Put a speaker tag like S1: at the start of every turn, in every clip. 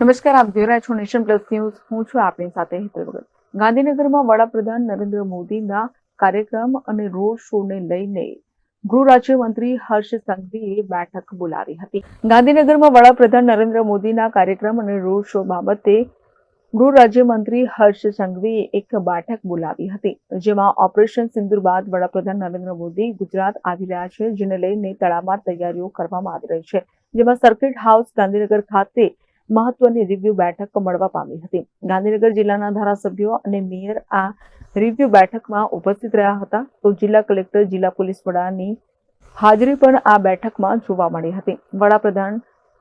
S1: નમસ્કાર, આપ જોઈ રહ્યા છો નેશન પ્લસ ન્યૂઝ. હું છું આપની સાથે હેતલ ભગત. ગાંધીનગરમાં વડાપ્રધાન નરેન્દ્ર મોદીના કાર્યક્રમ અને રોડ શોને લઈને ગૃહ રાજ્યમંત્રી હર્ષ સંઘવીએ બેઠક બોલાવી હતી. ગાંધીનગરમાં વડાપ્રધાન નરેન્દ્ર મોદીના કાર્યક્રમ અને રોડ શો બાબતે ગૃહ રાજ્યમંત્રી હર્ષ સંઘવીએ એક બેઠક બોલાવી હતી, જેમાં ઓપરેશન સિંદુર બાદ વડાપ્રધાન નરેન્દ્ર મોદી ગુજરાત આવી રહ્યા છે, જેને લઈને તડામાર તૈયારીઓ કરવામાં આવી રહી છે. જેમાં સર્કિટ હાઉસ ગાંધીનગર ખાતે મહત્વની રિવ્યુ બેઠક મળવા પામી હતી. ગાંધીનગર જિલ્લાના ધારાસભ્યો અને મેયર આ રિવ્યુ બેઠકમાં ઉપસ્થિત રહ્યા હતા. તો જિલ્લા કલેક્ટર, જિલ્લા પોલીસ વડાની હાજરી પણ આ બેઠકમાં જોવા મળી હતી. વડાપ્રધાન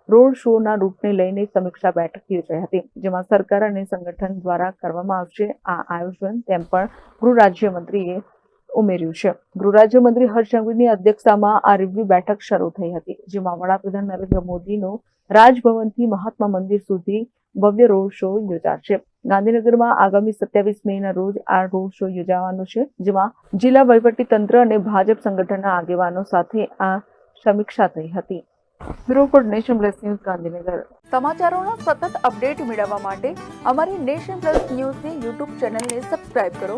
S1: રોડ શોના રૂટને લઈને સમીક્ષા બેઠક યોજાઈ હતી, જેમાં સરકાર અને સંગઠન દ્વારા કરવામાં આવશે આ આયોજન તેમ પણ ગૃહ રાજ્યમંત્રીએ ઉમેર્યું છે. ગૃહ રાજ્યમંત્રી હર્ષ સંઘવીની અધ્યક્ષતામાં આ રિવ્યુ બેઠક શરૂ થઈ હતી, જેમાં વડાપ્રધાન નરેન્દ્ર મોદીનો રાજભવનથી મહાત્મા મંદિર સુધી ભવ્ય રોડ શો યોજાશે ગાંધીનગરમાં આગામી સત્યાવીસ મેના રોજ આ રોડ શો યોજાવાનો છે, જેમાં જિલ્લા વહીવટી તંત્ર અને ભાજપ સંગઠનના આગેવાનો સાથે આ સમીક્ષા થઈ હતી. Report nation plus news Gandhinagar. સમાચારોના સતત અપડેટ મેળવવા માટે અમારી નેશન પ્લસ ન્યૂઝની યુટ્યુબ ચેનલને સબસ્ક્રાઇબ કરો.